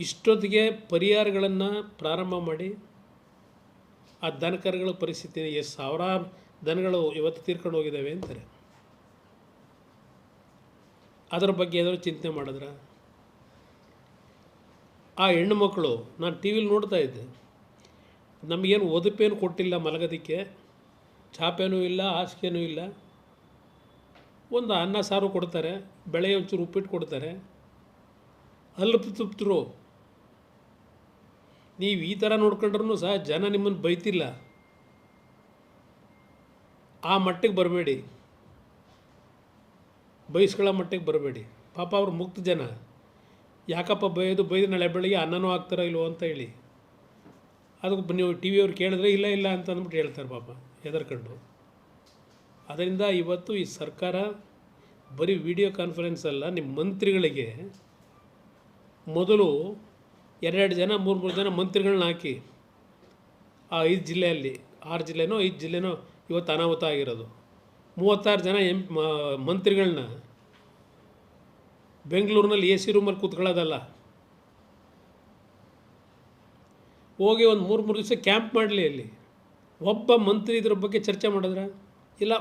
ಇಷ್ಟೊತ್ತಿಗೆ ಪರಿಹಾರಗಳನ್ನು ಪ್ರಾರಂಭ ಮಾಡಿ, ಆ ದನಕರುಗಳ ಪರಿಸ್ಥಿತಿ ಎಷ್ಟು ಸಾವಿರಾರು ದನಗಳು ಇವತ್ತು ತೀರ್ಕೊಂಡು ಹೋಗಿದ್ದಾವೆ ಅಂತಾರೆ. ಅದರ ಬಗ್ಗೆ ಏನಾದರೂ ಚಿಂತೆ ಮಾಡಿದ್ರ? ಆ ಹೆಣ್ಣು ಮಕ್ಕಳು, ನಾನು ಟಿ ವಿಲಿ ನೋಡ್ತಾ ಇದ್ದೆ. ನಮಗೇನು ಒದಪೇನು ಕೊಟ್ಟಿಲ್ಲ ಮಲಗೋದಕ್ಕೆ, ಚಾಪೇನೂ ಇಲ್ಲ, ಹಾಸಿಗೆನೂ ಇಲ್ಲ. ಒಂದು ಅನ್ನ ಸಾರು ಕೊಡ್ತಾರೆ ಬೆಳೆ ಒಂಚೂರು ಉಪ್ಪಿಟ್ಟು ಕೊಡ್ತಾರೆ. ಅಲ್ಪ ತುಪ್ತರು ನೀವು ಈ ಥರ ನೋಡ್ಕೊಂಡ್ರೂ ಸಹ ಜನ ನಿಮ್ಮನ್ನು ಬೈತಿಲ್ಲ. ಆ ಮಟ್ಟಿಗೆ ಬರಬೇಡಿ. ಬೈಸ್ಕೊಳ್ಳೋ ಮಟ್ಟಿಗೆ ಬರಬೇಡಿ. ಪಾಪ ಅವ್ರು ಮುಕ್ತ ಜನ. ಯಾಕಪ್ಪ ಬೈಯೋದು? ಬೈದು ನಾಳೆ ಬೆಳಿಗ್ಗೆ ಅನ್ನನೂ ಆಗ್ತಾರೋ ಇಲ್ವೋ ಅಂತ ಹೇಳಿ. ಅದಕ್ಕೆ ನೀವು ಟಿ ವಿಯವ್ರು ಕೇಳಿದ್ರೆ ಇಲ್ಲ ಇಲ್ಲ ಅಂತ ಅಂದ್ಬಿಟ್ಟು ಹೇಳ್ತಾರೆ ಪಾಪ, ಹೆದರ್ಕೊಂಡು. ಅದರಿಂದ ಇವತ್ತು ಈ ಸರ್ಕಾರ ಬರೀ ವಿಡಿಯೋ ಕಾನ್ಫರೆನ್ಸ್ ಅಲ್ಲ ನಿಮ್ಮ ಮಂತ್ರಿಗಳಿಗೆ ಮೊದಲು ಎರಡೆರಡು ಜನ, ಮೂರು ಮೂರು ಜನ ಮಂತ್ರಿಗಳನ್ನ ಹಾಕಿ ಆ ಐದು ಜಿಲ್ಲೆಯಲ್ಲಿ, ಆರು ಜಿಲ್ಲೆನೋ, ಐದು ಜಿಲ್ಲೆನೋ ಇವತ್ತು ಅನಾಹುತ ಆಗಿರೋದು. ಮೂವತ್ತಾರು ಜನ ಎಂ ಮಂತ್ರಿಗಳನ್ನ ಬೆಂಗಳೂರಿನಲ್ಲಿ ಎ ಸಿ ರೂಮಲ್ಲಿ ಕೂತ್ಕೊಳ್ಳೋದಲ್ಲ. ಹೋಗಿ ಒಂದು ಮೂರು ಮೂರು ದಿವಸ ಕ್ಯಾಂಪ್ ಮಾಡಲಿ ಅಲ್ಲಿ. ಒಬ್ಬ ಮಂತ್ರಿ ಇದ್ರ ಬಗ್ಗೆ ಚರ್ಚೆ ಮಾಡಿದ್ರ? ಇಲ್ಲ.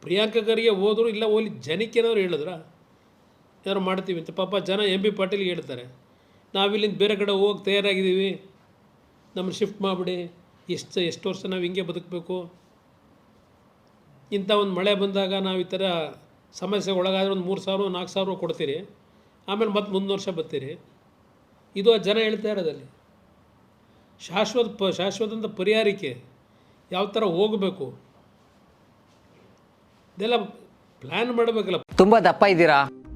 ಪ್ರಿಯಾಂಕಾ ಖರ್ಗೆ ಹೋದ್ರು, ಇಲ್ಲ ಹೋಗ್ಲಿ ಜನಕ್ಕೆ ಏನಾದ್ರು ಹೇಳಿದ್ರ? ಏನಾದ್ರು ಮಾಡ್ತೀವಿ ಅಂತ. ಪಾಪ ಜನ ಎಂ ಬಿ ಪಾಟೀಲ್ಗೆ ಹೇಳ್ತಾರೆ. ನಾವಿಲ್ಲಿಂದ ಬೇರೆ ಕಡೆ ಹೋಗಿ ತಯಾರಾಗಿದ್ದೀವಿ. ನಮ್ಮನ್ನು ಶಿಫ್ಟ್ ಮಾಡಿಬಿಡಿ. ಎಷ್ಟು ಎಷ್ಟು ವರ್ಷ ನಾವು ಹಿಂಗೆ ಬದುಕಬೇಕು? ಇಂಥ ಒಂದು ಮಳೆ ಬಂದಾಗ ನಾವು ಈ ಥರ ಸಮಸ್ಯೆ ಒಳಗಾದ್ರೆ ಒಂದು ಮೂರು ಸಾವಿರ ನಾಲ್ಕು ಸಾವಿರ ಕೊಡ್ತೀರಿ. ಆಮೇಲೆ ಮತ್ತೆ ಮುಂದಿನ ವರ್ಷ ಬರ್ತೀರಿ. ಇದು ಆ ಜನ ಹೇಳ್ತಾ ಇರೋದಲ್ಲಿ ಶಾಶ್ವತ ಪ ಶಾಶ್ವತಂಥ ಪರಿಹಾರಕ್ಕೆ ಯಾವ ಥರ ಹೋಗಬೇಕು? ಇದೆಲ್ಲ ಪ್ಲ್ಯಾನ್ ಮಾಡಬೇಕಲ್ಲ. ತುಂಬ ದಪ್ಪ ಇದ್ದೀರಾ?